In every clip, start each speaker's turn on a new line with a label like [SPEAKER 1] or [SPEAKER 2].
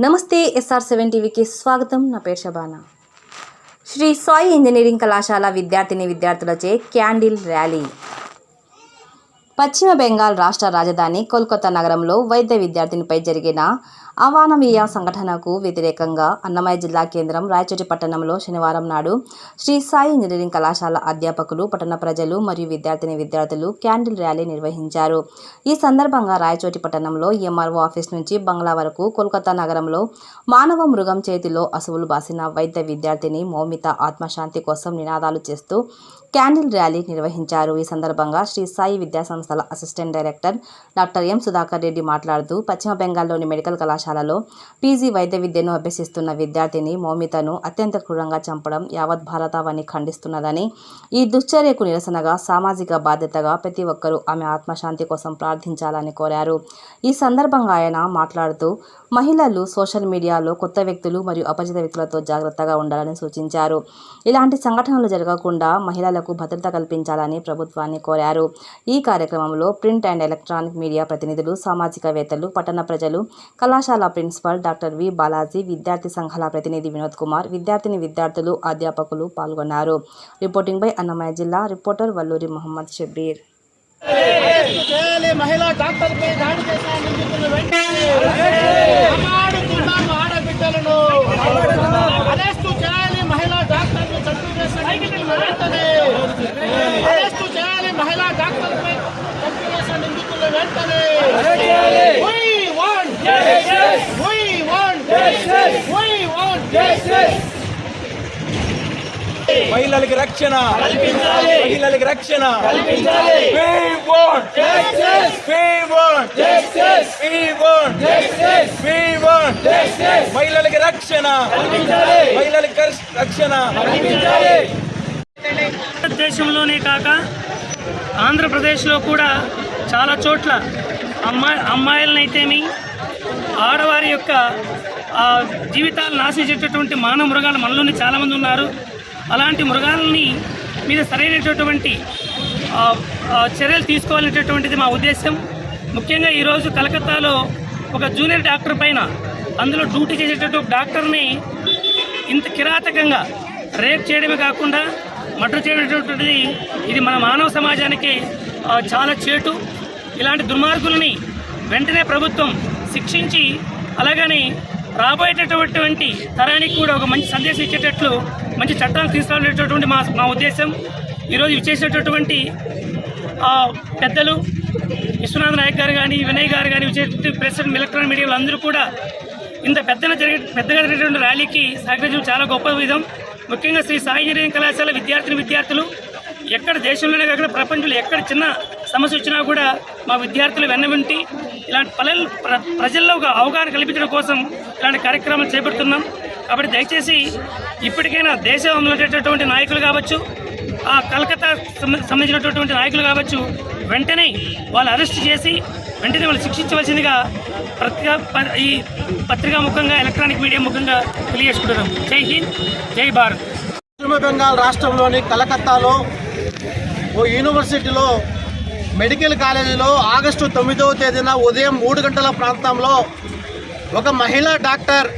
[SPEAKER 1] నమస్తే SR seven టీవీకి స్వాగతం. నా పేరు షబానా. శ్రీ సాయి ఇంజనీరింగ్ కళాశాల విద్యార్థిని విద్యార్థులచే క్యాండిల్ ర్యాలీ. పశ్చిమ బెంగాల్ రాష్ట్ర రాజధాని కోల్కతా నగరంలో వైద్య విద్యార్థినిపై జరిగిన అవానవీయ సంఘటనకు వ్యతిరేకంగా అన్నమయ్య జిల్లా కేంద్రం రాయచోటి పట్టణంలో శనివారం నాడు శ్రీ సాయి ఇంజనీరింగ్ కళాశాల అధ్యాపకులు పట్టణ ప్రజలు మరియు విద్యార్థిని విద్యార్థులు క్యాండిల్ ర్యాలీ నిర్వహించారు. ఈ సందర్భంగా రాయచోటి పట్టణంలో ఎంఆర్ఓ ఆఫీస్ నుంచి బంగ్లా వరకు కోల్కతా నగరంలో మానవ మృగం చేతిలో అసువులు బాసిన వైద్య విద్యార్థిని మౌమిత ఆత్మశాంతి కోసం నినాదాలు చేస్తూ క్యాండిల్ ర్యాలీ నిర్వహించారు. ఈ సందర్భంగా శ్రీ సాయి విద్యా సంస్థల assistant director doctor M Sudhakar Reddy మాట్లాడుతూ పశ్చిమ బెంగాల్లోని మెడికల్ కళాశాల కళాశాలలో పీజీ వైద్య విద్యను అభ్యసిస్తున్న విద్యార్థిని మౌమితను అత్యంత క్రూరంగా చంపడం యావత్ భారతావాన్ని ఖండిస్తున్నదని ఈ దుశ్చర్యకు నిరసనగా సామాజిక బాధ్యతగా ప్రతి ఒక్కరూ ఆమె ఆత్మశాంతి కోసం ప్రార్థించాలని కోరారు. ఈ సందర్భంగా ఆయన మాట్లాడుతూ మహిళలు సోషల్ మీడియాలో కొత్త వ్యక్తులు మరియు అపరిచిత వ్యక్తులతో జాగ్రత్తగా ఉండాలని సూచించారు. ఇలాంటి సంఘటనలు జరగకుండా మహిళలకు భద్రత కల్పించాలని ప్రభుత్వాన్ని కోరారు. ఈ కార్యక్రమంలో ప్రింట్ అండ్ ఎలక్ట్రానిక్ మీడియా ప్రతినిధులు సామాజికవేత్తలు పట్టణ ప్రజలు కళాశాల ప్రిన్సిపల్ డాక్టర్ వి బాలాజీ విద్యార్థి సంఘాల ప్రతినిధి వినోద్ కుమార్ విద్యార్థిని విద్యార్థులు అధ్యాపకులు పాల్గొన్నారు రిపోర్టింగ్ బై అన్నమయ్య జిల్లా రిపోర్టర్ వల్లూరి మొహమ్మద్ షబీర్
[SPEAKER 2] మహిళలకి రక్షణ. మహిళలకి రక్షణ. మహిళలకి రక్షణ. మహిళలకి రక్షణ.
[SPEAKER 3] భారతదేశంలోనే కాక ఆంధ్రప్రదేశ్లో కూడా చాలా చోట్ల అమ్మాయి అమ్మాయిలనైతేమి ఆడవారి యొక్క ఆ, జీవితాలను నాశించేటటువంటి మానవ మృగాలు మనలోనే చాలామంది ఉన్నారు. అలాంటి మృగాలని మీద సరైనటువంటి చర్యలు తీసుకోవాలనేటటువంటిది మా ఉద్దేశం. ముఖ్యంగా ఈరోజు కలకత్తాలో ఒక జూనియర్ డాక్టర్ పైన అందులో డ్యూటీ చేసేటటువంటి డాక్టర్ని ఇంత కిరాతకంగా రేప్ చేయడమే కాకుండా మటర్ చేయడమైనటువంటిది ఇది మన మానవ సమాజానికి చాలా చేటు. ఇలాంటి దుర్మార్గులని వెంటనే ప్రభుత్వం శిక్షించి అలాగని రాబోయేటటువంటి తరానికి కూడా ఒక మంచి సందేశం ఇచ్చేటట్లు మంచి చట్టాలు తీసుకురావాలనేటటువంటి మా మా ఉద్దేశం. ఈరోజు ఇచ్చేసేటటువంటి పెద్దలు విశ్వనాథ్ నాయక్ గారు కానీ వినయ్ గారు కానీ విజయ ప్రెస్ ఎలక్ట్రానిక్ మీడియాలో అందరూ కూడా ఇంత పెద్దన జరిగే పెద్దగా జరిగేటువంటి ర్యాలీకి సహకరించడం చాలా గొప్ప విధం. ముఖ్యంగా శ్రీ సాయి ఇంజనీరింగ్ కళాశాల విద్యార్థిని విద్యార్థులు ఎక్కడ దేశంలోనే కాకుండా ప్రపంచంలో ఎక్కడ చిన్న సమస్య వచ్చినా కూడా మా విద్యార్థులు వెన్నవింటి ఇలాంటి పల్లెలు ప్ర ప్రజల్లో ఒక అవగాహన కల్పించడం కోసం ఇలాంటి కార్యక్రమాలు చేపడుతున్నాం. కాబట్టి దయచేసి ఇప్పటికైనా దేశంలో ఉండేటటువంటి నాయకులు కావచ్చు ఆ కలకత్తా సంబంధించినటువంటి నాయకులు కావచ్చు వెంటనే వాళ్ళు అరెస్ట్ చేసి వెంటనే వాళ్ళు శిక్షించవలసిందిగా పత్రికా ప- ఈ పత్రికా ముఖంగా ఎలక్ట్రానిక్ మీడియా ముఖంగా తెలియజేసుకుంటున్నాం. జై హింద్ జై భారత్.
[SPEAKER 4] పశ్చిమ బెంగాల్ రాష్ట్రంలోని కలకత్తాలో ఓ యూనివర్సిటీలో మెడికల్ కాలేజీలో ఆగస్టు తొమ్మిదవ తేదీన ఉదయం మూడు గంటల ప్రాంతంలో ఒక మహిళా డాక్టర్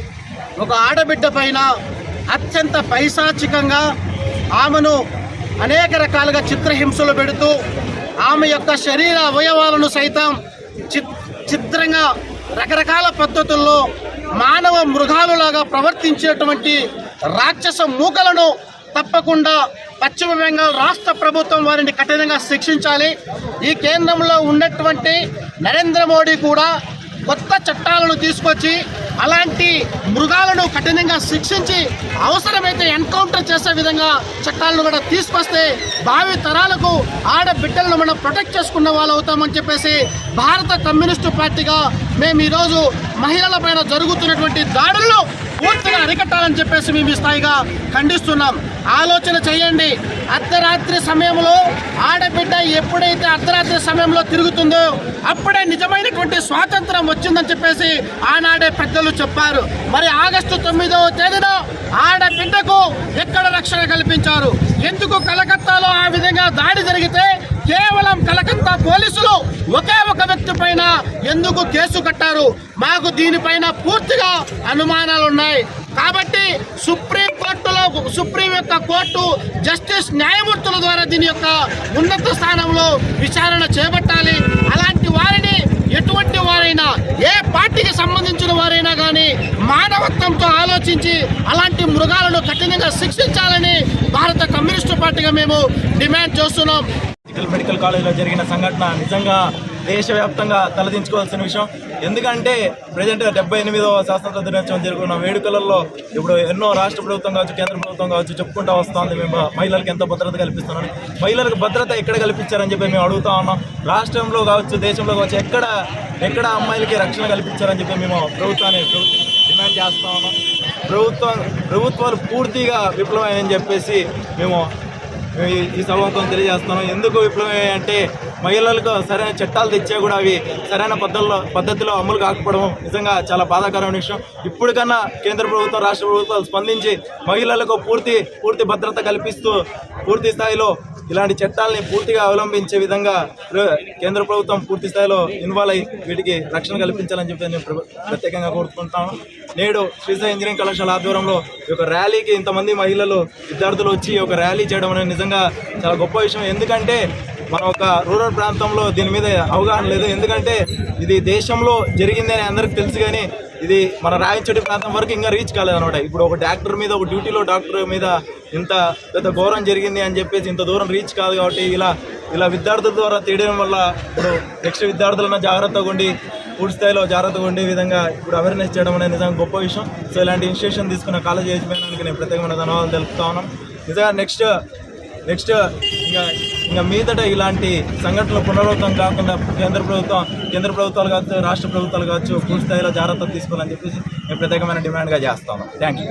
[SPEAKER 4] ఒక ఆడబిడ్డ పైన అత్యంత పైశాచికంగా ఆమెను అనేక రకాలుగా చిత్రహింసలు పెడుతూ ఆమె యొక్క శరీర అవయవాలను సైతం చిత్ చిత్రంగా రకరకాల పద్ధతుల్లో మానవ మృగాలులాగా ప్రవర్తించేటువంటి రాక్షస మూకలను తప్పకుండా పశ్చిమ బెంగాల్ రాష్ట్ర ప్రభుత్వం వారిని కఠినంగా శిక్షించాలి. ఈ కేంద్రంలో ఉన్నటువంటి నరేంద్ర మోడీ కూడా కొత్త చట్టాలను తీసుకొచ్చి అలాంటి మృగాలను కఠినంగా శిక్షించి అవసరమైతే ఎన్కౌంటర్ చేసే విధంగా చట్టాలను కూడా తీసుకొస్తే భావి తరాలకు ఆడబిడ్డలను మనం ప్రొటెక్ట్ చేసుకున్న వాళ్ళు అవుతామని చెప్పేసి భారత కమ్యూనిస్టు పార్టీగా మేము ఈరోజు మహిళల పైన జరుగుతున్నటువంటి దాడుల్లో పూర్తిగా అరికట్టాలని చెప్పేసి మేము ఈ స్థాయిగా ఖండిస్తున్నాం. ఆలోచన చేయండి. అర్ధరాత్రి సమయంలో ఆడబిడ్డ ఎప్పుడైతే అర్ధరాత్రి సమయంలో తిరుగుతుందో అప్పుడే నిజమైనటువంటి స్వాతంత్రం వచ్చిందని చెప్పేసి ఆనాడే పెద్దలు చెప్పారు. మరి ఆగస్టు తొమ్మిదవ తేదీన ఆడబిడ్డకు ఎక్కడ రక్షణ కల్పించారు? ఎందుకు కలకత్తాలో ఆ విధంగా దాడి జరిగితే కేవలం కలకత్తా పోలీసులు ఒకే ఒక వ్యక్తి పైన ఎందుకు కేసు కట్టారు? మాకు దీనిపైన పూర్తిగా అనుమానాలు ఉన్నాయి కాబట్టి సుప్రీం కోర్టులో సుప్రీం యొక్క కోర్టు జస్టిస్ న్యాయమూర్తుల ద్వారా దీని యొక్క ఉన్నత స్థానంలో విచారణ చేపట్టాలి. అలాంటి వారిని ఎటువంటి వారైనా ఏ పార్టీకి సంబంధించిన వారైనా కానీ మానవత్వంతో ఆలోచించి అలాంటి మృగాలను కఠినంగా శిక్షించాలని భారత కమ్యూనిస్టు పార్టీగా మేము డిమాండ్ చేస్తున్నాం.
[SPEAKER 2] మెడికల్ మెడికల్ కాలేజీలో జరిగిన సంఘటన నిజంగా దేశవ్యాప్తంగా తలదించుకోవాల్సిన విషయం. ఎందుకంటే ప్రజెంట్ డెబ్బై ఎనిమిదవ స్వాతంత్ర దినోత్సవం జరుగుతున్న వేడుకలలో ఇప్పుడు ఎన్నో రాష్ట్ర ప్రభుత్వం కావచ్చు కేంద్ర ప్రభుత్వం కావచ్చు చెప్పుకుంటూ వస్తుంది. మేము మహిళలకు ఎంత భద్రత కల్పిస్తున్నాం మహిళలకు భద్రత ఎక్కడ కల్పించారని చెప్పి మేము అడుగుతా ఉన్నాం. రాష్ట్రంలో కావచ్చు దేశంలో కావచ్చు ఎక్కడ ఎక్కడ అమ్మాయిలకి రక్షణ కల్పించారని చెప్పి మేము ప్రభుత్వాన్ని డిమాండ్ చేస్తా ఉన్నాం. ప్రభుత్వం ప్రభుత్వాలు పూర్తిగా విఫలమని చెప్పేసి మేము ఈ- ఈ తెలియజేస్తున్నాం ఎందుకు విప్లవం అంటే మహిళలకు సరైన చట్టాలు తెచ్చా కూడా అవి సరైన పద్ధతిలో పద్ధతిలో అమలు కాకపోవడం నిజంగా చాలా బాధాకరమైన విషయం. ఇప్పటికన్నా కేంద్ర ప్రభుత్వం రాష్ట్ర ప్రభుత్వాలు స్పందించి మహిళలకు పూర్తి పూర్తి భద్రత కల్పిస్తూ పూర్తి స్థాయిలో ఇలాంటి చట్టాలని పూర్తిగా అవలంబించే విధంగా కేంద్ర ప్రభుత్వం పూర్తి స్థాయిలో ఇన్వాల్వ్ అయ్యి వీటికి రక్షణ కల్పించాలని చెప్పి నేను ప్రత్యేకంగా కోరుకుంటాను నేడు శ్రీసాయి ఇంజనీరింగ్ కళాశాల ఆధ్వర్యంలో ఈ యొక్క ర్యాలీకి ఇంతమంది మహిళలు విద్యార్థులు వచ్చి ఒక ర్యాలీ చేయడం అనేది నిజంగా చాలా గొప్ప విషయం. ఎందుకంటే మన ఒక రూరల్ ప్రాంతంలో దీని మీద అవగాహన లేదు. ఎందుకంటే ఇది దేశంలో జరిగిందని అందరికీ తెలుసు కానీ ఇది మన రాయచోటి ప్రాంతం వరకు ఇంకా రీచ్ కాలేదు అనమాట ఇప్పుడు ఒక డాక్టర్ మీద ఒక డ్యూటీలో డాక్టర్ మీద ఇంత పెద్ద ఘోరం జరిగింది అని చెప్పేసి ఇంత దూరం రీచ్ కాదు కాబట్టి ఇలా ఇలా విద్యార్థుల ద్వారా తీయడం వల్ల ఇప్పుడు నెక్స్ట్ విద్యార్థులన్న జాగ్రత్తగా ఉండి పూర్తి స్థాయిలో జాగ్రత్తగా ఉండే విధంగా ఇప్పుడు అవేర్నెస్ చేయడం అనేది నిజంగా గొప్ప విషయం. సో ఇలాంటి ఇన్స్టిట్యూషన్ తీసుకున్న కాలేజ్ యజమానానికి నేను ప్రత్యేకమైన ధన్యవాదాలు తెలుపుతా ఉన్నాం నిజంగా నెక్స్ట్ నెక్స్ట్ ఇంకా ఇంకా మీదట ఇలాంటి సంఘటనలు పునరావృతం కాకుండా కేంద్ర ప్రభుత్వం కేంద్ర ప్రభుత్వాలు కావచ్చు రాష్ట్ర ప్రభుత్వాలు కావచ్చు పూర్తి స్థాయిలో జాగ్రత్తలు తీసుకోవాలని చెప్పేసి మేము ప్రత్యేకమైన డిమాండ్గా చేస్తాము థ్యాంక్ యూ